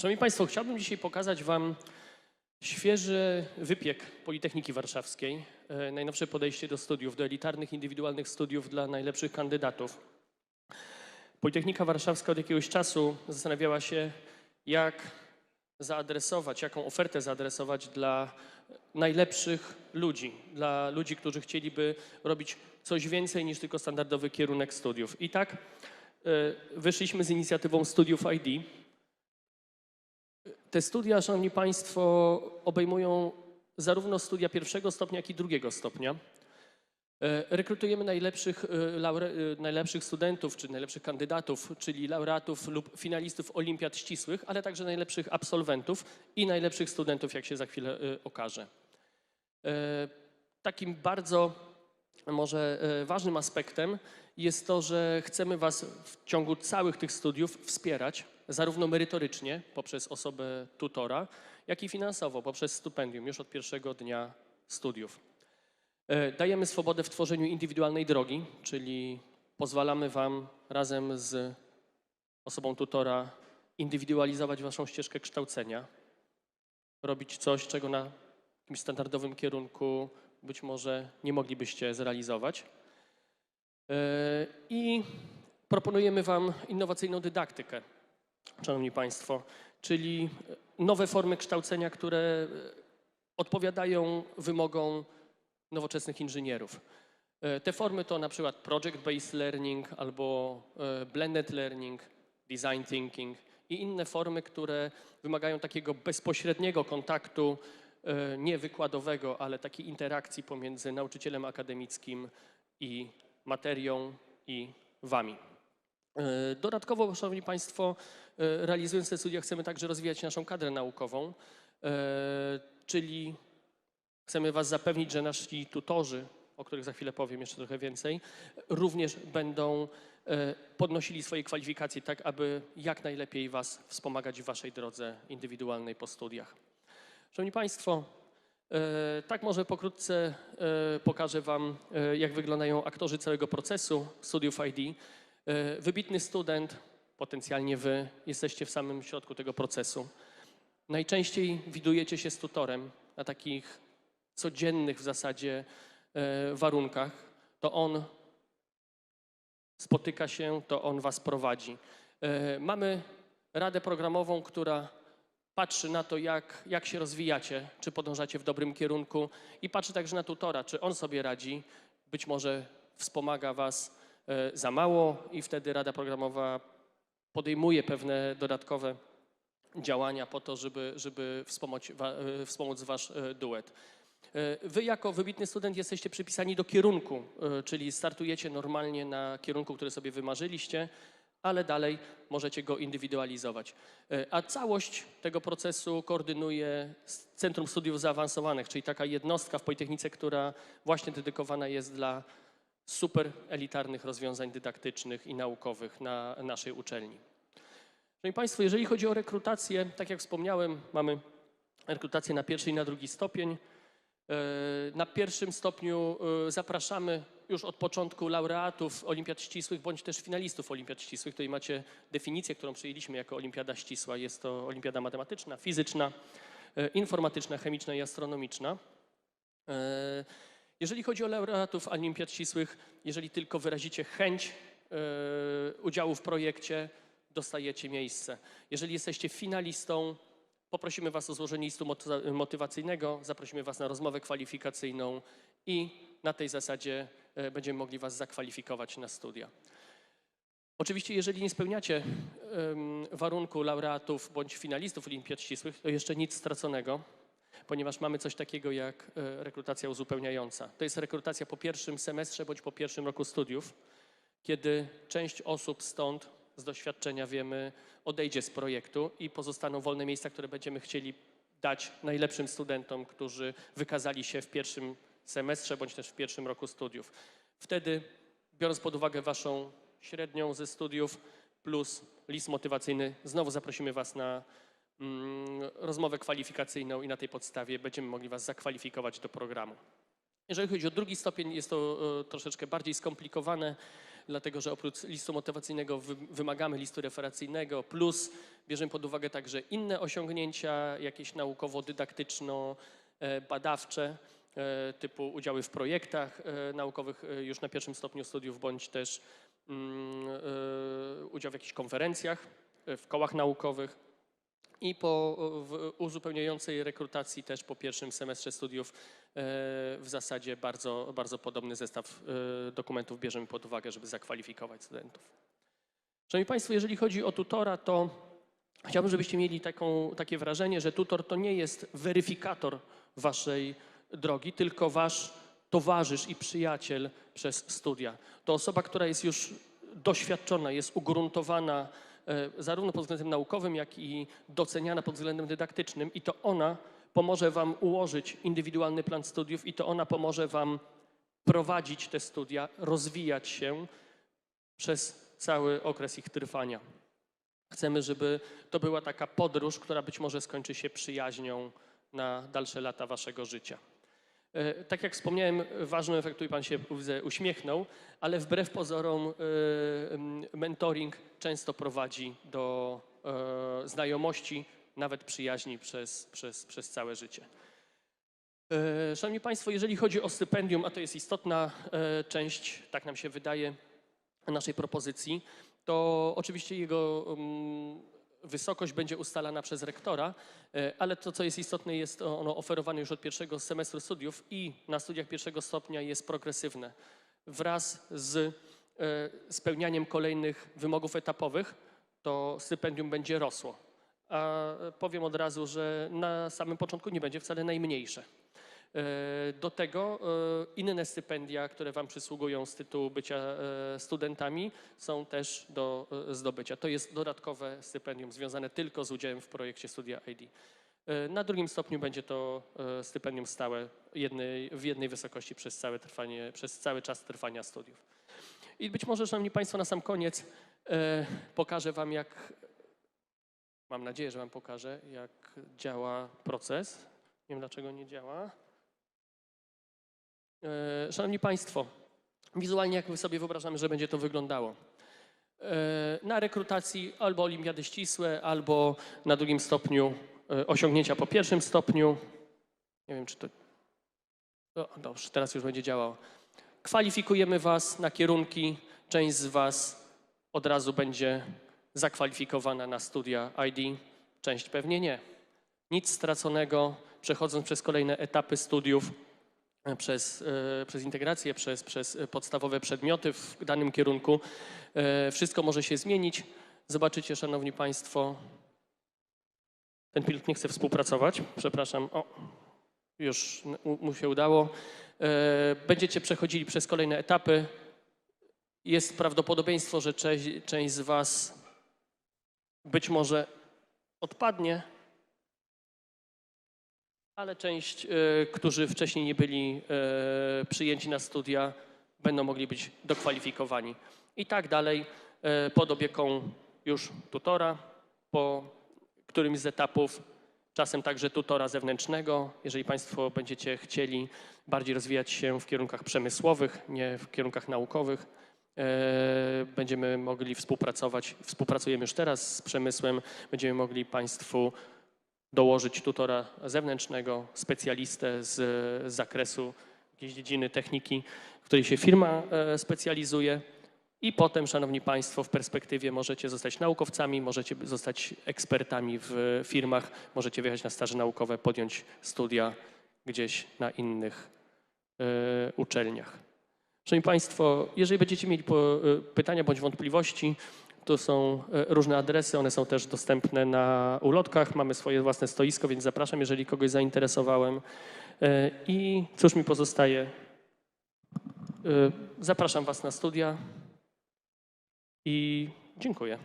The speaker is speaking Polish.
Szanowni Państwo, chciałbym dzisiaj pokazać Wam świeży wypiek Politechniki Warszawskiej, e, najnowsze podejście do studiów, do elitarnych, indywidualnych studiów dla najlepszych kandydatów. Politechnika Warszawska od jakiegoś czasu zastanawiała się, jak zaadresować, jaką ofertę zaadresować dla najlepszych ludzi, dla ludzi, którzy chcieliby robić coś więcej niż tylko standardowy kierunek studiów. I tak e, wyszliśmy z inicjatywą Studiów ID. Te studia, Szanowni Państwo, obejmują zarówno studia pierwszego stopnia, jak i drugiego stopnia. E, Rekrutujemy najlepszych, e, e, najlepszych studentów, czy najlepszych kandydatów, czyli laureatów lub finalistów olimpiad ścisłych, ale także najlepszych absolwentów i najlepszych studentów, jak się za chwilę okaże. Takim bardzo może ważnym aspektem jest to, że chcemy Was w ciągu całych tych studiów wspierać, zarówno merytorycznie poprzez osobę tutora, jak i finansowo poprzez stypendium już od pierwszego dnia studiów. E, Dajemy swobodę w tworzeniu indywidualnej drogi, czyli pozwalamy Wam razem z osobą tutora indywidualizować Waszą ścieżkę kształcenia, robić coś, czego na jakimś standardowym kierunku być może nie moglibyście zrealizować. E, I proponujemy Wam innowacyjną dydaktykę, Szanowni Państwo, czyli nowe formy kształcenia, które e, odpowiadają wymogom nowoczesnych inżynierów. E, Te formy to na przykład project-based learning albo e, blended learning, design thinking i inne formy, które wymagają takiego bezpośredniego kontaktu, e, nie wykładowego, ale takiej interakcji pomiędzy nauczycielem akademickim i materią i wami. E, Dodatkowo, Szanowni Państwo, e, realizując te studia chcemy także rozwijać naszą kadrę naukową, e, czyli chcemy Was zapewnić, że nasi tutorzy, o których za chwilę powiem jeszcze trochę więcej, również będą podnosili swoje kwalifikacje tak, aby jak najlepiej Was wspomagać w Waszej drodze indywidualnej po studiach. Szanowni Państwo, tak może pokrótce pokażę Wam, jak wyglądają aktorzy całego procesu studiów ID. E, Wybitny student, potencjalnie Wy, jesteście w samym środku tego procesu. Najczęściej widujecie się z tutorem na takich codziennych w zasadzie e, warunkach. To on spotyka się, to on Was prowadzi. E, Mamy radę programową, która patrzy na to, jak, jak się rozwijacie, czy podążacie w dobrym kierunku i patrzy także na tutora, czy on sobie radzi, być może wspomaga Was za mało i wtedy rada programowa podejmuje pewne dodatkowe działania po to, żeby, żeby wspomóc, e, wspomóc Wasz e, duet. E, Wy jako wybitny student jesteście przypisani do kierunku, e, czyli startujecie normalnie na kierunku, który sobie wymarzyliście, ale dalej możecie go indywidualizować. E, A całość tego procesu koordynuje Centrum Studiów Zaawansowanych, czyli taka jednostka w Politechnice, która właśnie dedykowana jest dla super elitarnych rozwiązań dydaktycznych i naukowych na naszej uczelni. Szanowni Państwo, jeżeli chodzi o rekrutację, tak jak wspomniałem, mamy rekrutację na pierwszy i na drugi stopień. E, Na pierwszym stopniu e, zapraszamy już od początku laureatów Olimpiad Ścisłych bądź też finalistów Olimpiad Ścisłych. Tutaj macie definicję, którą przyjęliśmy jako Olimpiada Ścisła. Jest to olimpiada matematyczna, fizyczna, e, informatyczna, chemiczna i astronomiczna. Jeżeli chodzi o laureatów Olimpiad Ścisłych, jeżeli tylko wyrazicie chęć e, udziału w projekcie, dostajecie miejsce. Jeżeli jesteście finalistą, poprosimy Was o złożenie listu moty- motywacyjnego, zaprosimy Was na rozmowę kwalifikacyjną i na tej zasadzie e, będziemy mogli Was zakwalifikować na studia. Oczywiście, jeżeli nie spełniacie warunku laureatów bądź finalistów Olimpiad Ścisłych, to jeszcze nic straconego, ponieważ mamy coś takiego jak e, rekrutacja uzupełniająca. To jest rekrutacja po pierwszym semestrze bądź po pierwszym roku studiów, kiedy część osób stąd, z doświadczenia wiemy, odejdzie z projektu i pozostaną wolne miejsca, które będziemy chcieli dać najlepszym studentom, którzy wykazali się w pierwszym semestrze bądź też w pierwszym roku studiów. Wtedy, biorąc pod uwagę Waszą średnią ze studiów plus list motywacyjny, znowu zaprosimy Was na rozmowę kwalifikacyjną i na tej podstawie będziemy mogli Was zakwalifikować do programu. Jeżeli chodzi o drugi stopień, jest to e, troszeczkę bardziej skomplikowane, dlatego że oprócz listu motywacyjnego wy- wymagamy listu referencyjnego, plus bierzemy pod uwagę także inne osiągnięcia, jakieś naukowo-dydaktyczno-badawcze, e, typu udziały w projektach e, naukowych e, już na pierwszym stopniu studiów, bądź też mm, e, udział w jakichś konferencjach, e, w kołach naukowych. I po uzupełniającej rekrutacji też po pierwszym semestrze studiów e, w zasadzie bardzo, bardzo podobny zestaw e, dokumentów bierzemy pod uwagę, żeby zakwalifikować studentów. Szanowni Państwo, jeżeli chodzi o tutora, to chciałbym, żebyście mieli taką, takie wrażenie, że tutor to nie jest weryfikator waszej drogi, tylko wasz towarzysz i przyjaciel przez studia. To osoba, która jest już doświadczona, jest ugruntowana zarówno pod względem naukowym, jak i doceniana pod względem dydaktycznym i to ona pomoże wam ułożyć indywidualny plan studiów i to ona pomoże wam prowadzić te studia, rozwijać się przez cały okres ich trwania. Chcemy, żeby to była taka podróż, która być może skończy się przyjaźnią na dalsze lata waszego życia. E, Tak jak wspomniałem, ważny efekt, tu pan się uśmiechnął, ale wbrew pozorom e, mentoring często prowadzi do e, znajomości, nawet przyjaźni przez, przez, przez całe życie. Szanowni Państwo, jeżeli chodzi o stypendium, a to jest istotna część, tak nam się wydaje, naszej propozycji, to oczywiście jego wysokość będzie ustalana przez rektora, e, ale to, co jest istotne, jest ono oferowane już od pierwszego semestru studiów i na studiach pierwszego stopnia jest progresywne. Wraz z e, spełnianiem kolejnych wymogów etapowych to stypendium będzie rosło. A powiem od razu, że na samym początku nie będzie wcale najmniejsze. E, Do tego e, inne stypendia, które Wam przysługują z tytułu bycia e, studentami, są też do zdobycia. To jest dodatkowe stypendium związane tylko z udziałem w projekcie Studia ID. Na drugim stopniu będzie to stypendium stałe jednej, w jednej wysokości przez, całe trwanie, przez cały czas trwania studiów. I być może, Szanowni Państwo, na sam koniec pokażę Wam, jak, mam nadzieję, że Wam pokażę, jak działa proces. Nie wiem, dlaczego nie działa. E, Szanowni Państwo, wizualnie jak my sobie wyobrażamy, że będzie to wyglądało. E, Na rekrutacji albo olimpiady ścisłe, albo na drugim stopniu e, osiągnięcia po pierwszym stopniu. Nie wiem, czy to... O, dobrze, teraz już będzie działało. Kwalifikujemy Was na kierunki. Część z Was od razu będzie zakwalifikowana na studia ID, część pewnie nie. Nic straconego, przechodząc przez kolejne etapy studiów, przez, e, przez integrację, przez, przez e, podstawowe przedmioty w danym kierunku. E, Wszystko może się zmienić. Zobaczycie, Szanowni Państwo, ten pilot nie chce współpracować. Przepraszam, o, już mu się udało. Będziecie przechodzili przez kolejne etapy. Jest prawdopodobieństwo, że część, część z Was być może odpadnie, ale część, e, którzy wcześniej nie byli e, przyjęci na studia, będą mogli być dokwalifikowani. I tak dalej, e, pod opieką już tutora, po którymś z etapów, czasem także tutora zewnętrznego. Jeżeli Państwo będziecie chcieli bardziej rozwijać się w kierunkach przemysłowych, nie w kierunkach naukowych, będziemy mogli współpracować, współpracujemy już teraz z przemysłem, będziemy mogli Państwu dołożyć tutora zewnętrznego, specjalistę z, z zakresu jakiejś dziedziny techniki, w której się firma e, specjalizuje. I potem, Szanowni Państwo, w perspektywie możecie zostać naukowcami, możecie zostać ekspertami w firmach, możecie wyjechać na staże naukowe, podjąć studia gdzieś na innych e, uczelniach. Szanowni Państwo, jeżeli będziecie mieli e, pytania bądź wątpliwości, to są e, różne adresy, one są też dostępne na ulotkach. Mamy swoje własne stoisko, więc zapraszam, jeżeli kogoś zainteresowałem. E, I cóż mi pozostaje? E, Zapraszam Was na studia i dziękuję.